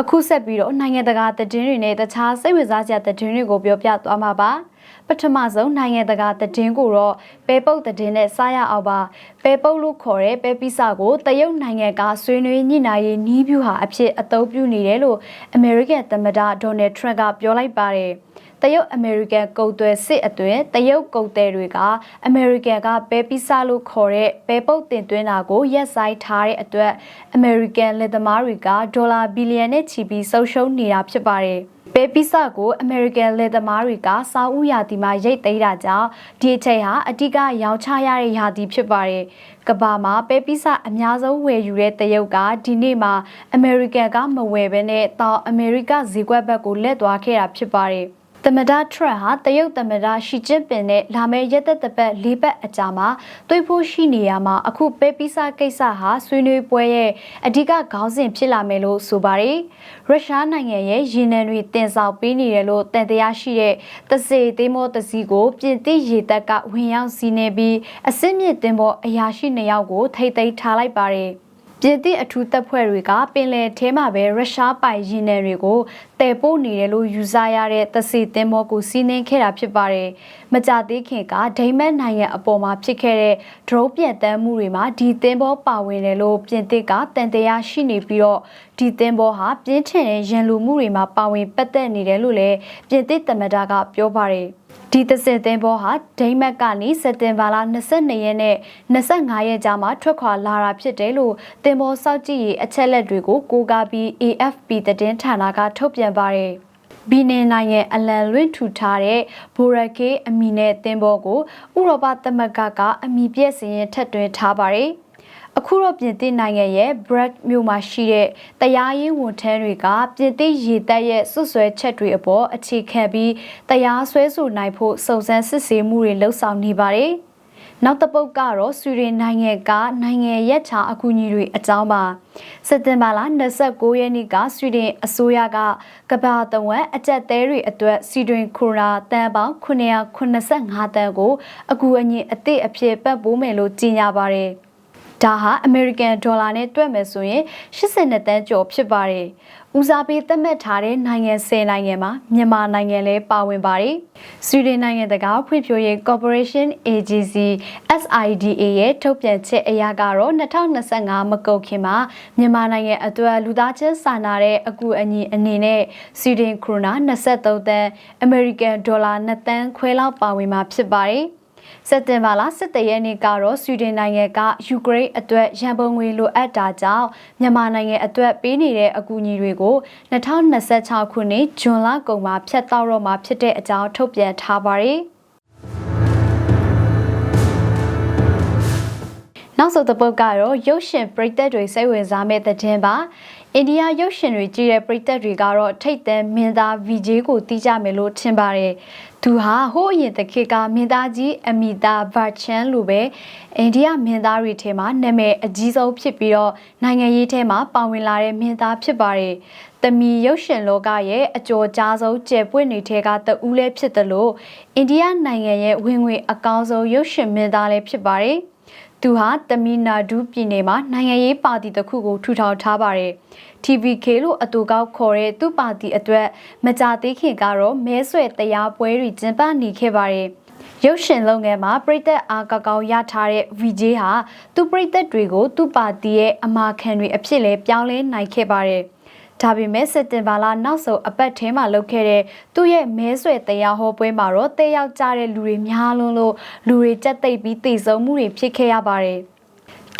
အခုဆက်ပြီးတော့နိုင်ငံတကာသတင်းတွေနဲ့တခြားစိတ်ဝင်စားစရာသတင်းတွေကိုပြောပြသွားမှာပါပထမဆုံးနိုင်ငံတကာသတင်းကိုတော့ပဲပုတ်သတင်းနဲ့စားရအောင်ပါပဲပုတ်လို့ခေါ်တဲ့ပဲပိစာကိုတရုတ်နိုင်ငံကဆွေးနွေးညှိနှိုင်းရေးနီးဗျူဟာအဖြစ်အသုံးပြုနေတယ်လို့အမေရိကန်သမ္မတဒေါ်နယ်ထရန့်ကပြောလိုက်ပါတယ် တရုတ်အမေရိကန်ကုန်သွယ်စစ်အတွင်းတရုတ်ကုန်သည်တွေကအမေရိကန်ကပဲပိစာလို့ခေါ်တဲ့ပဲပုတ်တင်သွင်းတာကိုရက်ဆိုင်ထားတဲ့အတွက်အမေရိကန်လက်သမားတွေကဒေါ်လာဘီလီယံနဲ့ချီပြီးဆုံးရှုံးနေတာဖြစ်ပါတယ်။ပဲပိစာကိုအမေရိကန်လက်သမားတွေကစာအုပ်ရာသီမှာရိတ်သိမ်းတာကြောင့်ဒီအချိန်ဟာအတိကရောင်းချရတဲ့ရာသီဖြစ်ပါတယ်။ကဘာမှာပဲပိစာအများဆုံးဝယ်ယူတဲ့တရုတ်ကဒီနေ့မှာအမေရိကန်ကမဝယ်ဘဲနဲ့တောင်အမေရိကဈေးကွက်ဘက်ကိုလက်သွားခဲ့တာဖြစ်ပါတယ်။ သမ္မတထရန့်ဟာတရုတ်သမ္မတရှီကျင်းပင်နဲ့လာမယ့်ရက်သက်တပတ်၄ပတ်အကြာမှာတွေ့ဖို့ရှိနေရမှာအခုပဲပိစာကိစ္စဟာဆွေးနွေးပွဲရဲ့အဓိကခေါင်းစဉ်ဖြစ်လာမယ်လို့ဆိုပါတယ်။ရုရှားနိုင်ငံရဲ့ရေနံတွေတင်ဆောင်ပေးနေတယ်လို့တန်တရားရှိတဲ့တစေသေးမောတစီကိုပြင်သစ်ရေတပ်ကဝင်ရောက်စီးနေပြီးအစစ်မြစ်တင်ပေါ်အရာရှိနှစ်ယောက်ကိုထိတ်သိမ်းထားလိုက်ပါတယ်။ပြင်သစ်အထူးတပ်ဖွဲ့တွေကပင်လယ်ထဲမှာပဲရုရှားပိုင်ရင်နယ်တွေကိုတည်ပို့နေတယ်လို့ယူဆရတဲ့သစီသင်းမောကိုစီးနှင်းခဲ့တာဖြစ်ပါတယ်။မကြသေးခင်ကဒိမတ်နိုင်ငံအပေါ်မှာဖြစ်ခဲ့တဲ့ဒရုန်းပြန်တမ်းမှုတွေမှာဒီသင်းဘောပါဝင်တယ်လို့ပြင်သစ်ကတန်တရားရှိနေပြီးတော့ဒီသင်းဘောဟာပြင်းထန်တဲ့ရန်လူမှုတွေမှာပါဝင်ပတ်သက်နေတယ်လို့လည်းပြင်သစ်သမ္မတကပြောပါတယ်။ဒီသစစ်သင်းဘောဟာဒိမတ်ကနေစက်တင်ဘာလ22ရက်နဲ့25ရက်ကြားမှာထွက်ခွာလာတာဖြစ်တယ်လို့သင်းဘောစောက်ကြည့်ရေးအချက်လက်တွေကိုကိုးကားပြီး AFP သတင်းဌာနကထုတ်ပြန်ပါတယ်ဘီနင်နိုင်ငံအလန်လွင့်ထူထားတဲ့ဘိုရကေအမီနဲ့တင်ဘောကိုဥရောပသမဂ္ဂကအမီပြည့်စင်ရင်ထက်တွင်ထားပါတယ်။အခုတော့ပြင်သစ်နိုင်ငံရဲ့ Brad မြို့မှာရှိတဲ့တရားရေးဝန်ထမ်းတွေကပြင်သစ်ရေတပ်ရဲ့စွတ်စွဲချက်တွေအပေါ်အခြေခံပြီးတရားစွဲဆိုနိုင်ဖို့စုံစမ်းစစ်ဆေးမှုတွေလှုပ်ဆောင်နေပါတယ်။ နောက်တစ်ပုတ်ကတော့ဆွီဒင်နိုင်ငံကနိုင်ငံရက်ချာအကူအညီတွေအကြောင်းပါစက်တင်ဘာလ29ရက်နေ့ကဆွီဒင်အစိုးရကကမ္ဘာတဝက်အကြက်သေးတွေအတွက်ဆွီဒင်ခရိုနာတန်ပေါင်း985တန်ကိုအကူအညီအသစ်အဖြစ်ပတ်ပိုးမယ်လို့ကြေညာပါတယ်။ ဒါဟာအမေရိကန်ဒေါ်လာနဲ့တွက်မယ်ဆိုရင်82တန်းကျော်ဖြစ်ပါတယ်။ဦးစားပေးသတ်မှတ်ထားတဲ့နိုင်ငံ10နိုင်ငံမှာမြန်မာနိုင်ငံလည်းပါဝင်ပါတယ်။ဆွီဒင်နိုင်ငံတကာဖွံ့ဖြိုးရေး Corporation Agency SIDA ရဲ့ထုတ်ပြန်ချက်အရကတော့2025မကုန်ခင်မှာမြန်မာနိုင်ငံအတွက်လူသားချင်းစာနာတဲ့အကူအညီအနေနဲ့ဆွီဒင်ခရိုနာ23တန်းအမေရိကန်ဒေါ်လာ2တန်းခွဲလောက်ပါဝင်မှာဖြစ်ပါတယ်။ စက်တင်ဘာလ17ရက်နေ့ကတော့ဆွီဒင်နိုင်ငံကယူကရိန်းအတွက်ရန်ပုံငွေလိုအပ်တာကြောင့်မြန်မာနိုင်ငံအတွက်ပေးနေတဲ့အကူအညီတွေကို2026ခုနှစ်ဇွန်လကုန်မှာဖျက်တောက်တော့မှာဖြစ်တဲ့အကြောင်းထုတ်ပြန်ထားပါတယ်။နောက်ဆုံးတစ်ပုတ်ကတော့ရုပ်ရှင်ပရိသတ်တွေစိတ်ဝင်စားမဲ့တဲ့တင်ပါ အိန္ဒိယရုပ်ရှင်တွေကြည့်တဲ့ပရိသတ်တွေကတော့ထိတ်သန်မင်းသား VJ ကိုတီးကြမယ်လို့ထင်ပါတယ်သူဟာဟိုးအရင်တခေတ်ကမင်းသားကြီးအမီတာဗာချန်လိုပဲအိန္ဒိယမင်းသားတွေထဲမှာနာမည်အကြီးဆုံးဖြစ်ပြီးတော့နိုင်ငံရေးထဲမှာပါဝင်လာတဲ့မင်းသားဖြစ်ပါတယ်။တမီရုပ်ရှင်လောကရဲ့အကျော်ကြားဆုံးကျယ်ပွင့်နေတဲ့ကတဦးလည်းဖြစ်တယ်လို့အိန္ဒိယနိုင်ငံရဲ့ဝင်ငွေအကောင်းဆုံးရုပ်ရှင်မင်းသားလည်းဖြစ်ပါတယ်။ သူဟာတမီနာဒူးပြည်နယ်မှာနိုင်ငံရေးပါတီတစ်ခုကိုထူထောင်ထားပါတယ်။ TVK လို့အတူကောက်ခေါ်တဲ့သူ့ပါတီအတွက်မကြသေးခင်ကတော့မဲဆွယ်တရားပွဲတွေကျင်းပနေခဲ့ပါတယ်။ရုပ်ရှင်လုပ်ငန်းမှာပြည်သက်အားကောက်ကောက်ရထားတဲ့ VJ ဟာသူ့ပြည်သက်တွေကိုသူ့ပါတီရဲ့အမာခံတွေအဖြစ်လဲပြောင်းလဲနိုင်ခဲ့ပါတယ်။ ဒါပေမဲ့စက်တင်ဘာလနောက်ဆုံးအပတ်ထဲမှာလုပ်ခဲ့တဲ့သူ့ရဲ့မဲဆွယ်တရားဟောပွဲမှာတော့တဲရောက်ကြတဲ့လူတွေများလွန်းလို့လူတွေကြက်သိပ်ပြီးတည်ဆုံမှုတွေဖြစ်ခဲ့ရပါတယ်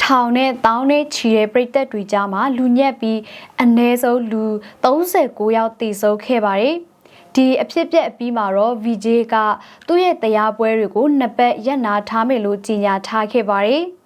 ထောင်နဲ့တောင်းနဲ့ချီတဲ့ပြည်သက်တွေကြားမှာလူညက်ပြီးအ ਨੇ ဆုံးလူ39ယောက်တည်ဆုံခဲ့ပါတယ်ဒီအဖြစ်ပြက်အပြီးမှာတော့ VJ ကသူ့ရဲ့တရားပွဲတွေကိုနှစ်ပတ်ရက်နာထားမယ်လို့ကြေညာထားခဲ့ပါတယ်။